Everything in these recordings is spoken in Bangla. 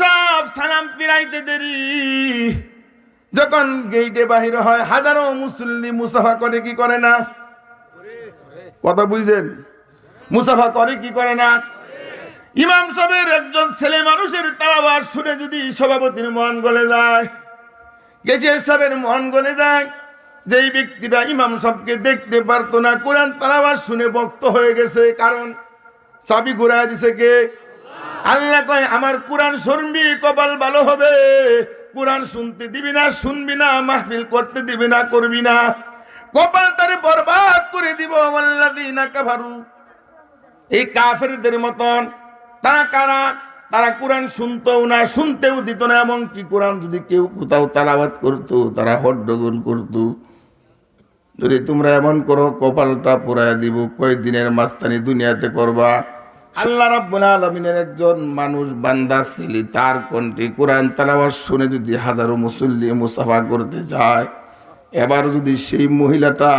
সাহেব সালাম ফিরাইতে দেরি। যখন গেইটে বাহির হয়, হাজারো মুসল্লি মুসাফা করে কি করে না? কথা বুঝলেন? মুসাফা করে কি করে না? ইমাম সাহেবের একজন ছেলে মানুষের তালাবার শুনে যদি সভাপতির মন গলে যায়, গেছে সাহেবের মন গলে যায়, যেই ব্যক্তিরা ইমাম সাহেবকে দেখতে পারতো না, কোরআন তারাবার শুনে বক্ত হয়ে গেছে। কারণ চাবি ঘুরাই দিছে কে? আল্লাহ কয়, আমার কোরআন শুনবি, কপাল ভালো হবে। কোরআন শুনতে দিবি না, শুনবি না, মাহফিল করতে দিবি না, করবি না। কপাল তারে বরবাদ করে দিব কাফারু। এই কাফেরদের মতন তারা কারা? তারা কোরআন শুনতেও না, শুনতেও দিত না এমন কি কোরআন যদি কেউ কোথাও তালাবাত করতো, তারা হড্ডগোল করতো। যদি তোমরা এমন করো, কপালটা পুরায় দিব কয়েকদিনের মাস্তানি দুনিয়াতে করবা? আল্লাহ রাব্বুল আলামিনের একজন মানুষ, বান্দা, ছিলি, তার কণ্ঠে কোরআন তালাওয়াত শুনে যদি হাজারো মুসল্লি মুসাফা করতে যায়, এবার যদি সেই মহিলাটা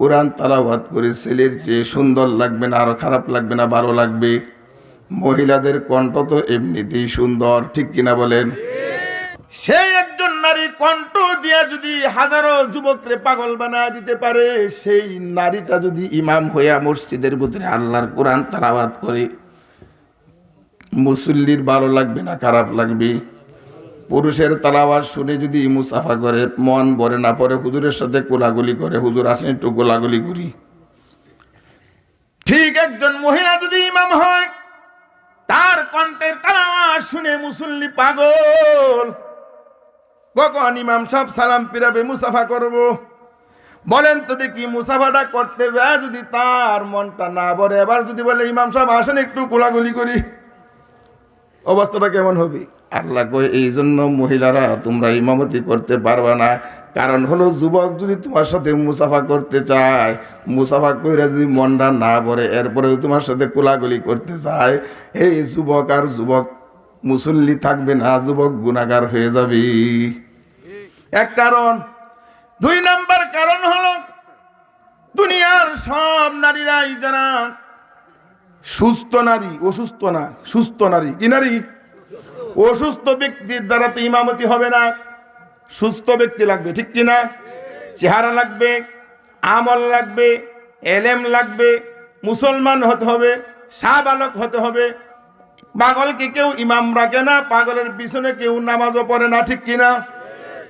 কোরআন তালাওয়াত করে ছেলের চেয়ে সুন্দর লাগবে না, আরও খারাপ লাগবে না, ভালো লাগবে? মহিলাদের কণ্ঠ তো এমনিতেই সুন্দর, ঠিক কিনা বলেন? সেই একজন নারী কণ্ঠ দিয়া যদি হাজারো যুবকরে পাগল বানায় দিতে পারে, সেই নারীটা যদি ইমাম হইয়া মসজিদের ভিতরে আল্লাহর কোরআন তালাবাদ করে, মুসল্লির ভালো লাগবে না, খারাপ লাগবে? পুরুষের তালাওয়াত শুনে যদি মুসাফা করে, মন ভরে না পরে হুজুরের সাথে কোলাগুলি করে, হুজুর আসেন একটু গোলাগুলি করি। ঠিক একজন মহিলা যদি ইমাম হয়, তার কণ্ঠের তালাওয়াত শুনে মুসল্লি পাগল। কখন ইমাম সাহেব সালাম পিরাবে মুসাফা করব? বলেন তো দেখি মুসাফাটা করতে যায় যদি তার মনটা না ভরে, এবার যদি বলে ইমাম সাহেব, আসেন একটু গোলাগুলি করি। অবস্থাটা কেমন হবে? আল্লাহ কই এই জন্য মহিলারা, তোমরা ইমামতি করতে পারবে না। কারণ হলো, যুবক যদি তোমার সাথে মুসাফা করতে চায়, মুসাফা কইরা যদি মনটা না ভরে, এরপরে তোমার সাথে কোলাগুলি করতে চায়, এই যুবক আর যুবক মুসল্লি থাকবে না, যুবক গুণাগার হয়ে যাবে। এক কারণ। দুই নাম্বার কারণ হলো, দুনিয়ার সব নারীরাই যারা সুস্থ নারী, অসুস্থ না, সুস্থ নারী। কি নারী? অসুস্থ ব্যক্তির দ্বারা তো ইমামতি হবে না। সুস্থ ব্যক্তি লাগবে, ঠিক কি না চেহারা লাগবে, আমল লাগবে, এলেম লাগবে, মুসলমান হতে হবে শাহবালক হতে হবে। পাগলকে কেউ ইমাম রাখে না, পাগলের পিছনে কেউ নামাজও পড়ে না, ঠিক কিনা?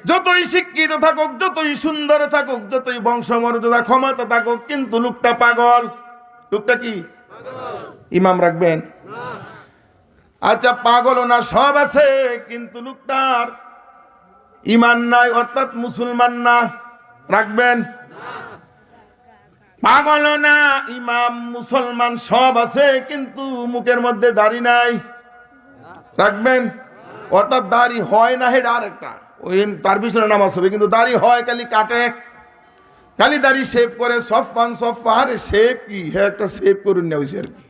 যতই শিক্ষিত থাকুক যতই সুন্দর থাকুক যতই বংশমর্যাদা ক্ষমতা থাকুক কিন্তু লোকটা পাগল। লোকটা কি? ইমাম রাখবেন? আচ্ছা পাগল না সব আছে কিন্তু লোকটার ইমান নাই অর্থাৎ মুসলমান না। রাখবেন? পাগল না ইমাম মুসলমান সব আছে কিন্তু মুখের মধ্যে দাড়ি নাই। রাখবেন? অর্থাৎ দাড়ি হয় না হেটা আরেকটা। ওই তার পিছনে নামাজ হবে, কিন্তু দাড়ি হয় খালি কাটে। খালি দাড়ি শেভ করে সব পান সব পাহাড়ে শেভ কি? হ্যাঁ একটা শেভ করুন না হয়েছে আর কি।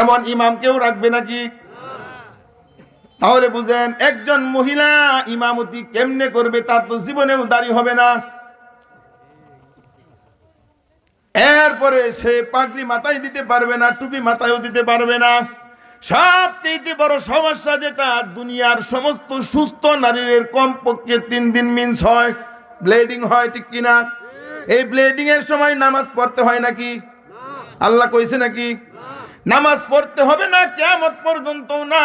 এমন ইমাম কেউ রাখবে নাকি? তাহলে বুঝেন, একজন মহিলা ইমামতি কেমনে করবে, তার তো জীবনেও দাড়ি হবে না। এরপরে সে পাগড়ি মাথায় দিতে পারবে না, টুপি মাথায়ও দিতে পারবে না। সবচেয়ে বড় সমস্যা যেটা, দুনিয়ার সমস্ত সুস্থ নারীদের কমপক্ষে তিন দিন মিন্স হয় ব্লিডিং হয়, ঠিক কিনা? এই ব্লিডিং এর সময় নামাজ পড়তে হয় নাকি? আল্লাহ কইছে নাকি? নামাজ পড়তে হবে না কেমন পর্যন্ত না।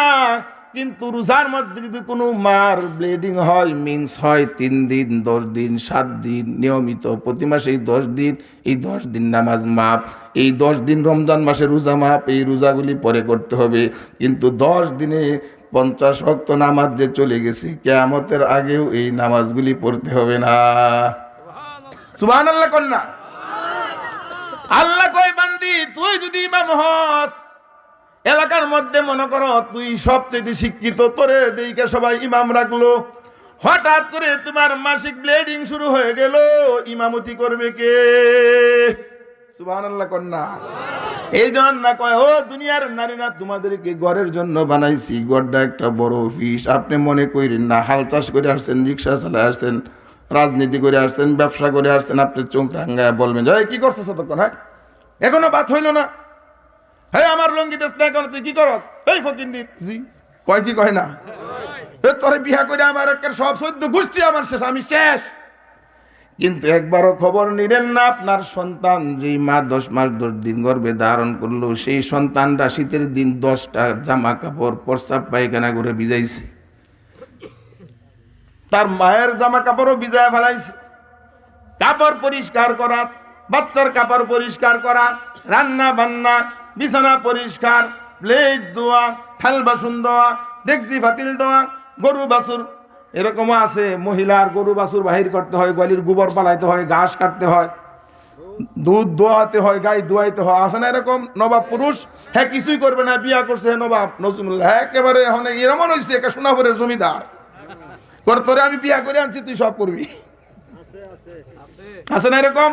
কিন্তু রোজার মধ্যে যদি কোনো মার ব্লিডিং হয় মিন্স হয় তিন দিন, দশ দিন, সাত দিন, নিয়মিত প্রতি মাসে এই দশ দিন, এই দশ দিন নামাজ মাপ এই দশ দিন রমজান মাসে রোজা মাপ এই রোজাগুলি পরে করতে হবে। কিন্তু দশ দিনে পঞ্চাশ ভক্ত নামাজ যে চলে গেছে, কেয়ামতের আগেও এই নামাজগুলি পড়তে হবে না। সুবাহ আল্লাহ কন্যা। আল্লাহ কয়, বান্দি, তুই যদি ইমাম হস এলাকার মধ্যে মনে করো তুই সবচেয়ে শিক্ষিত তোরে দিকে সবাই ইমাম রাখল। হঠাৎ করে তোমার মাসিক ব্লিডিং শুরু হয়ে গেল। ইমামতি করবে কে? সুবহানাল্লাহ কন্যা। এই জন্য না কয় ও দুনিয়ার নারীরা তোমাদেরকে ঘরের জন্য বানাইছি। ঘরটা একটা বড় অফিস আপনি মনে করেন না হাল চাষ করে আসছেন রিক্সা চালায় আসছেন রাজনীতি করে আসছেন ব্যবসা করে আসছেন আপনি চোখ রাঙ্গায় বলবেন যে "এই, কি করছ ততক্ষণ হ্যাঁ? এখনও বাত হইল না। হ্যাঁ আমার লঙ্গি স্নেহ না তুই কি করস? এই ফকিন্দির জি। কয় কি কয় না? তোরে বিয়া করে আমার একের সব সদ্য গোষ্ঠী আমার শেষ, আমি শেষ। কিন্তু একবারও খবর নিলেন না আপনার সন্তান, যেই মা দশ মাস দশ দিন গর্ভে ধারণ করল, সেই সন্তানটা শীতের দিন দশটা জামা কাপড় প্রস্তাব পায়খানা করে ভিজাইছে। তার মায়ের জামা কাপড়ও ভিজায় ফেলাইছে। কাপড় পরিষ্কার করা, বাচ্চার কাপড় পরিষ্কার করা, রান্না বান্না বিছানা পরিষ্কার প্লেট ধোয়া থাল বাসন দোয়া ডেকচি ফাতিল দেওয়া গরু বাছুর এরকমও আছে। মহিলার গরু বাছুর বাহির করতে হয় গোয়ালির গোবর পালাইতে হয় ঘাস কাটতে হয় দুধ দোয়াতে হয় গাই দোয়াইতে হয়। আছে না এরকম? নবাব পুরুষ? হ্যাঁ কিছুই করবে না বিয়া করছে নবাব নজরুল্লাহ হ্যাঁ একেবারে এখন এরমন হয়েছে একে সোনাপুরের জমিদার। করে তোরে আমি বিয়া করে আনছি তুই সব করবি। আছে না এরকম?